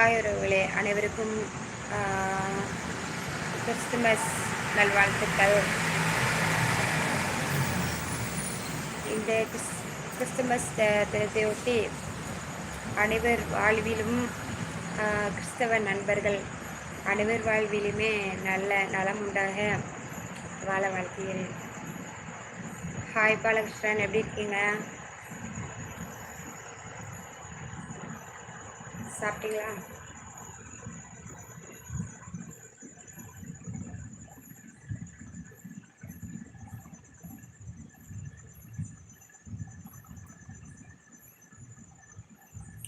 Hi உறவுகளே அனைவருக்கும் Christmas நல்வாழ்த்துக்கள். இந்த கிறிஸ் கிறிஸ்துமஸ் த- தினத்தையொட்டி அனைவர் வாழ்விலும் கிறிஸ்தவ நண்பர்கள் அனைவர் வாழ்விலுமே நல்ல நலம் உண்டாக வாழ வாழ்த்துகிறேன். ஹாய் பாலகிருஷ்ணன். எப்படி இருக்கீங்க? சாப்பிட்டீங்களா?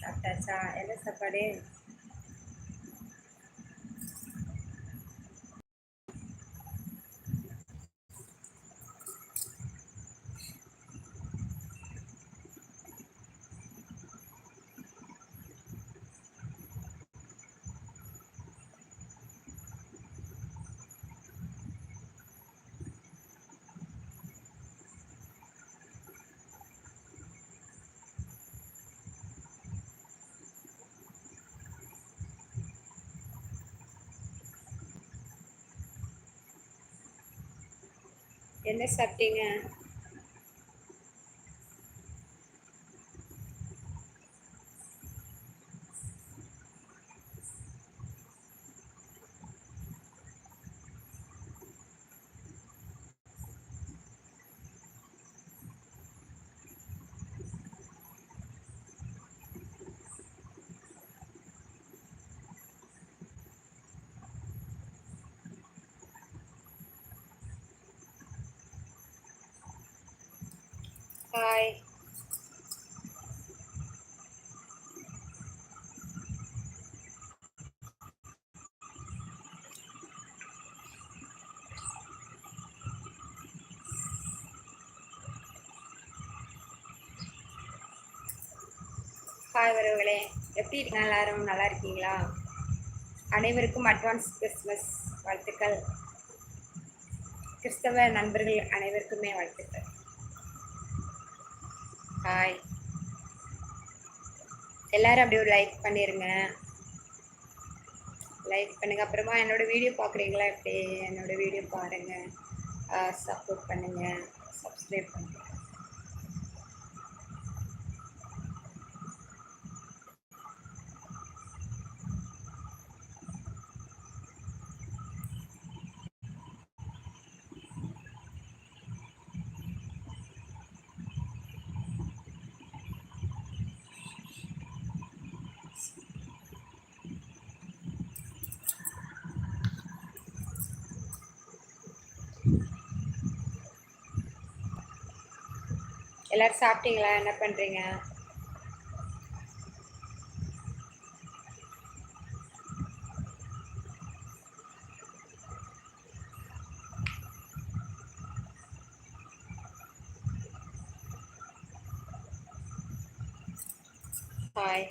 after sa ano sa pader என்ன சாப்பிட்டீங்க ஹாய் ஹாய் எப்படி இருக்கீங்க? எல்லாரும் நல்லா இருக்கீங்களா? அனைவருக்கும் அட்வான்ஸ் கிறிஸ்மஸ் வாழ்த்துக்கள். கிறிஸ்தவ நண்பர்கள் அனைவருக்குமே வாழ்த்துக்கள். ஹாய் எல்லாரும் அப்படியே ஒரு லைக் பண்ணிருங்க. லைக் பண்ணுங்க. அப்புறமா என்னோட வீடியோ பார்க்குறீங்களா? எப்படி? என்னோட வீடியோ பாருங்க. சப்போர்ட் பண்ணுங்க. சப்ஸ்கிரைப் பண்ணுங்க. எல்லாரும் சாப்பிட்டீங்களா? என்ன பண்ணுறீங்க ஹாய்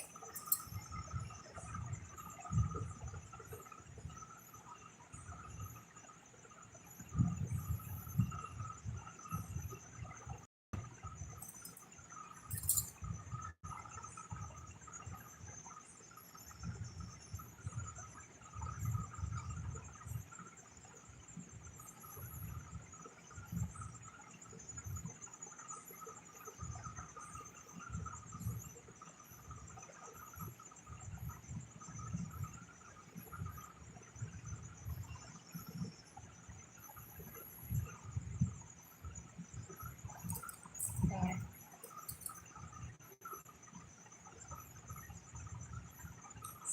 ஹாய்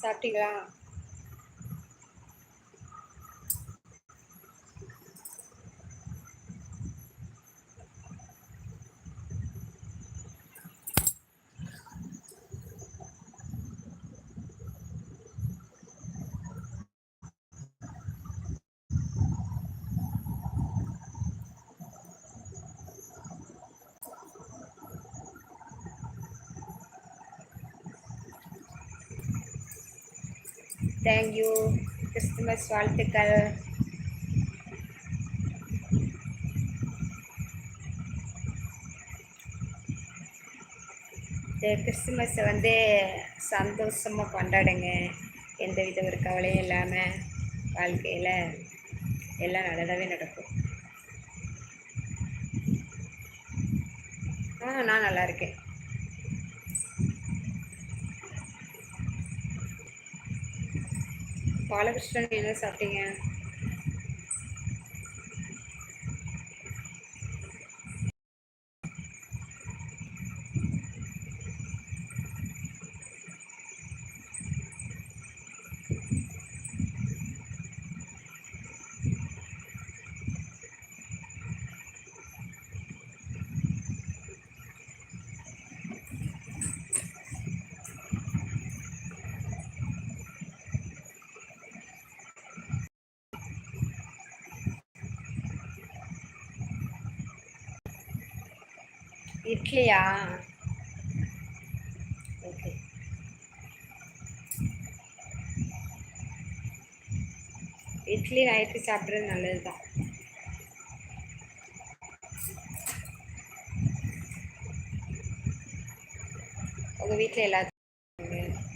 சாப்பிட்டீங்களா? தேங்க்யூ கிறிஸ்துமஸ் வாழ்த்துக்கள். இந்த கிறிஸ்துமஸை வந்து சந்தோஷமாக கொண்டாடுங்க. எந்த வித ஒரு கவலையும் இல்லாமல் வாழ்க்கையில் எல்லாம் நல்லதாகவே நடக்கும். ஆ நான் நல்லா இருக்கேன். பாலகிருஷ்ணன் என்ன சாப்பிட்டீங்க? இட்லியா ஓகே. இட்லி நைட்டு சாப்பிட்றது நல்லது தான் உங்கள் வீட்டில் எல்லாத்துக்கும்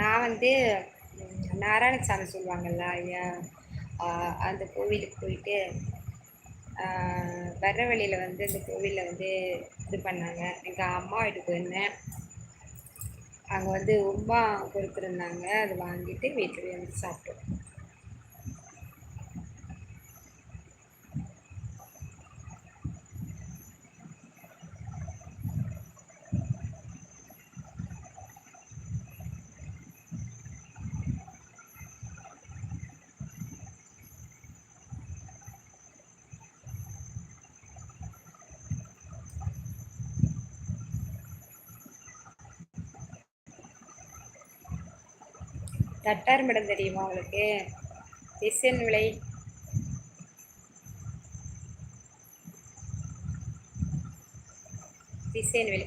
நான் வந்து நாராயணசாமி சொல்லுவாங்கள்ல ஐயா அந்த கோவிலுக்கு போயிட்டு வர்ற வழியில் வந்து அந்த கோவிலில் வந்து இது பண்ணாங்க. எங்கள் அம்மா வீட்டுக்கு போயிருந்தேன் அங்கே வந்து உமா கொடுத்துருந்தாங்க. அதை வாங்கிட்டு வீட்டில் வந்து சாப்பிட்டோம். தட்டார் மடம் தெரியுமா உங்களுக்கு? திசன் விலை. டிசைன் விலை.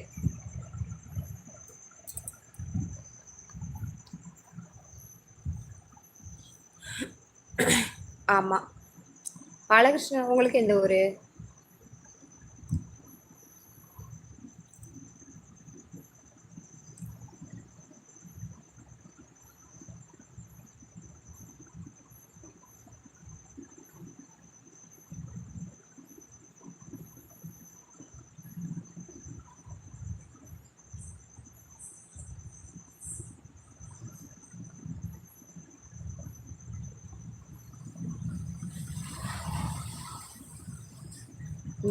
ஆமாம் பாலகிருஷ்ணன் உங்களுக்கு எந்த ஊர்?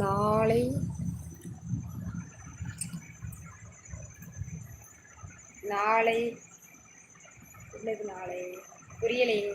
நாளை நாளை என்னது நாளை புரியலையே.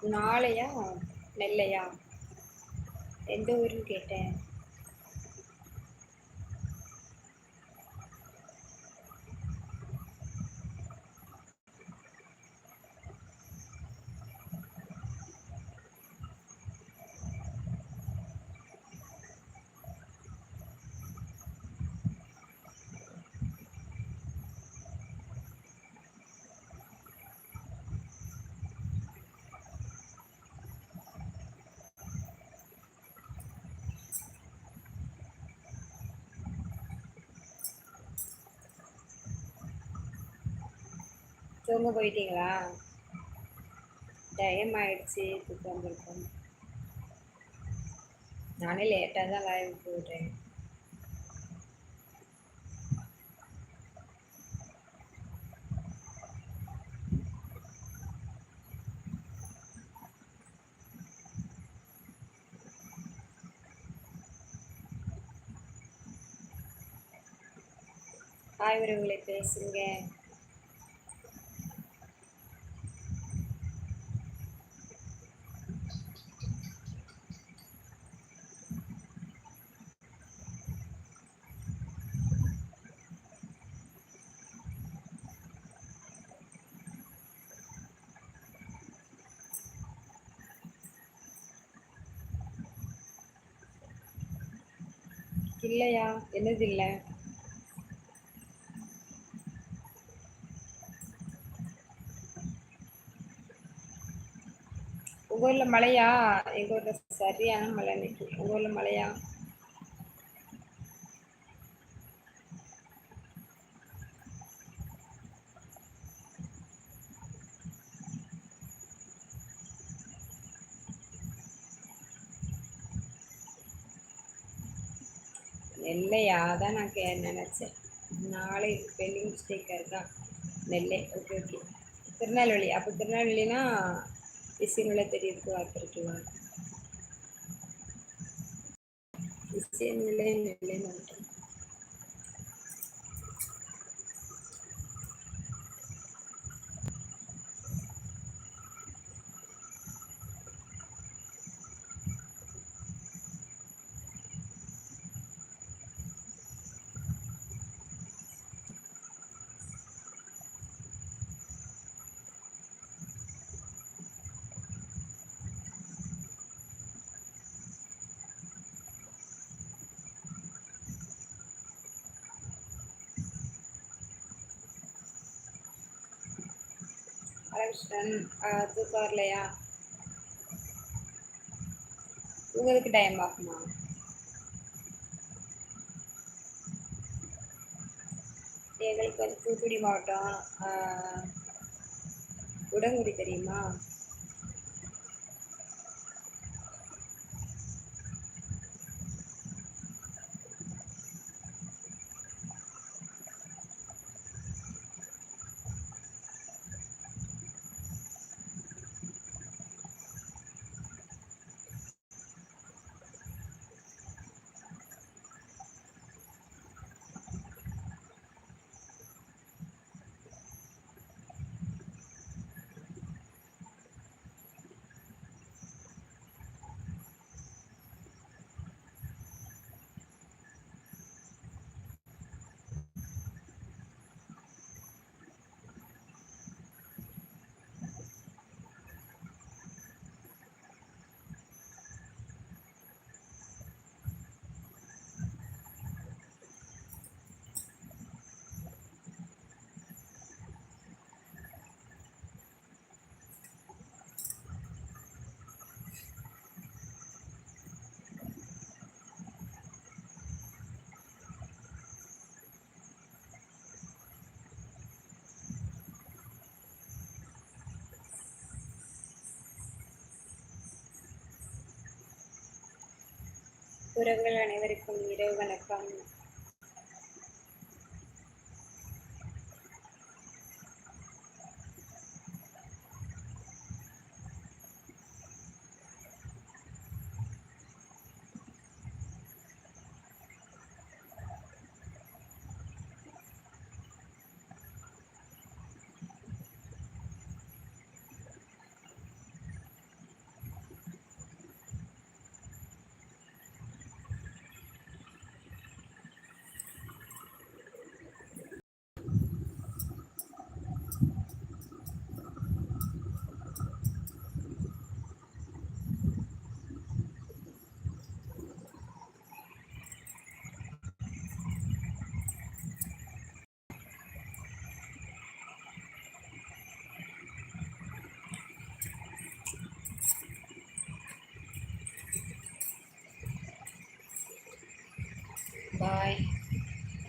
நாளையா நெல்லையா? எந்த ஊருன்னு கேட்டேன். தூங்க போயிட்டீங்களா? டைம் ஆயிடுச்சு தூக்கம் வந்திருக்கோம். நானே லேட்டாக தான் லைவ் போடுறேன் ஹாய் உறவுகளை பேசுங்க. இல்லையா? என்னது இல்லை? உங்க ஊர்ல மழையா? எங்க ஊர்ல சரியான மழை இன்னைக்கு. உங்க ஊர்ல மழையா? நெல்லையா தான் நான் கே நினச்சேன். நாளை ஸ்பெல்லிங் மிஸ்டேக்காக இருக்கா நெல்லை. Okay okay Tirunelveli. அப்போ திருநெல்வேலினா விஷயங்களை தெரியறதுக்கு வாய்ப்பு இருக்குல்ல விஷயங்களே நெல்லைன்னு வந்துட்டேன் ஹலோ தூக்கம் வரலையா? உங்களுக்கு டைம் ஆகுமா? எங்களுக்கு வந்து தூத்துக்குடி மாவட்டம் உடங்குடி தெரியுமா? உறவுகள் அனைவருக்கும் இரவு வணக்கம்.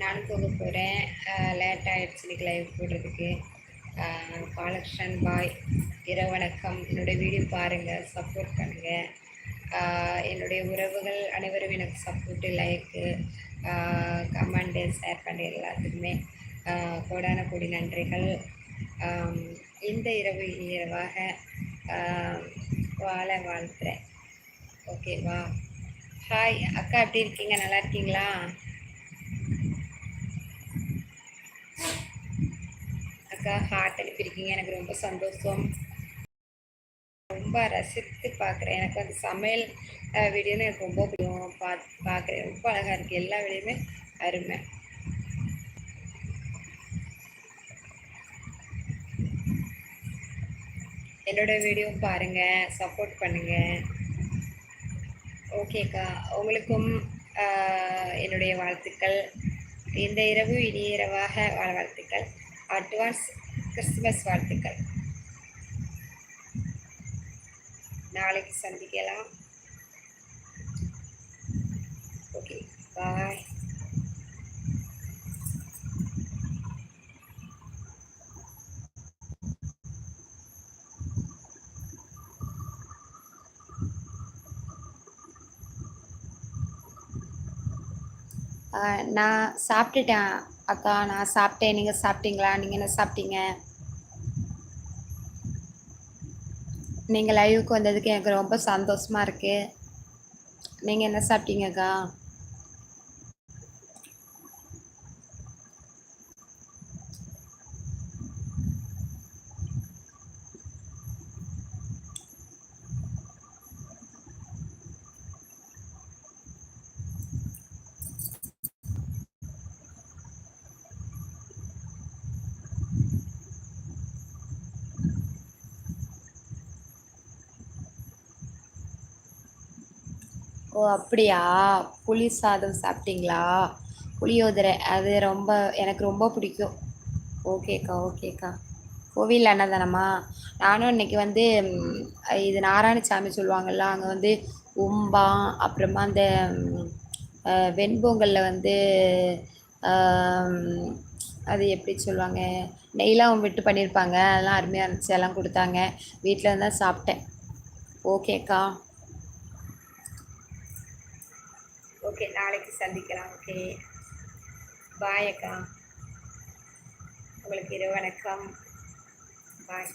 நானும் போக போகிறேன் லேட் ஆகிடுச்சு இன்னைக்கு லைவ் போடுறதுக்கு. பாலகிருஷ்ணன் பாய் இரவு வணக்கம். என்னுடைய வீடியோ பாருங்கள் சப்போர்ட் பண்ணுங்கள் என்னுடைய உறவுகள் அனைவரும் எனக்கு சப்போர்ட்டு லைக்கு கமெண்டு ஷேர் பண்ண எல்லாத்துக்குமே கோடான கோடி நன்றிகள். இந்த இரவு இரவாக வாழ வாழ்த்துறேன். ஓகேவா ஹாய் அக்கா எப்படி இருக்கீங்க? நல்லா இருக்கீங்களா? அக்கா ஹார்ட் அனுப்பியிருக்கீங்க எனக்கு ரொம்ப சந்தோஷம். ரொம்ப ரசித்து பார்க்குறேன். எனக்கு அந்த சமையல் வீடியோன்னு எனக்கு ரொம்ப பிடிக்கும். பா பார்க்குறேன். ரொம்ப அழகாக இருக்குது எல்லா வீடியோமே அருமை. என்னோட வீடியோ பாருங்கள் சப்போர்ட் பண்ணுங்கள் ஓகேக்கா உங்களுக்கும் என்னுடைய வாழ்த்துக்கள். இந்த இரவு இனிய இரவாக வாழ வாழ்த்துக்கள். அட்வான்ஸ் கிறிஸ்துமஸ் வாழ்த்துக்கள். நாளைக்கு சந்திக்கலாம். ஓகே பாய் நான் சாப்பிட்டுட்டேன் அக்கா. நான் சாப்பிட்டேன். நீங்கள் சாப்பிட்டீங்களா? நீங்கள் என்ன சாப்பிட்டீங்க? நீங்கள் லைவுக்கு வந்ததுக்கு எனக்கு ரொம்ப சந்தோஷமாக இருக்குது நீங்கள் என்ன சாப்பிட்டீங்கக்கா ஓ அப்படியா? புளி சாதம் சாப்பிட்டீங்களா? புளியோதரை அது ரொம்ப எனக்கு ரொம்ப பிடிக்கும். ஓகேக்கா ஓகேக்கா. கோவில் அன்னதானமா? நானும் இன்னைக்கு வந்து ம், இது நாராயணசாமி சொல்லுவாங்கல்ல அங்கே வந்து உம்பா அப்புறமா அந்த ம், அஹ், வெண்பொங்கலில் வந்து ஆம், அது எப்படி சொல்லுவாங்க? நெய்லாம் விட்டு பண்ணியிருப்பாங்க அதெல்லாம் அருமையாக இருந்துச்சு எல்லாம் கொடுத்தாங்க. வீட்டில் தான் சாப்பிட்டேன். ஓகேக்கா. ஓகே நாளைக்கு சந்திக்கலாம். ஓகே பாய் அக்கா. உங்களுக்கு இரவு வணக்கம். பாய்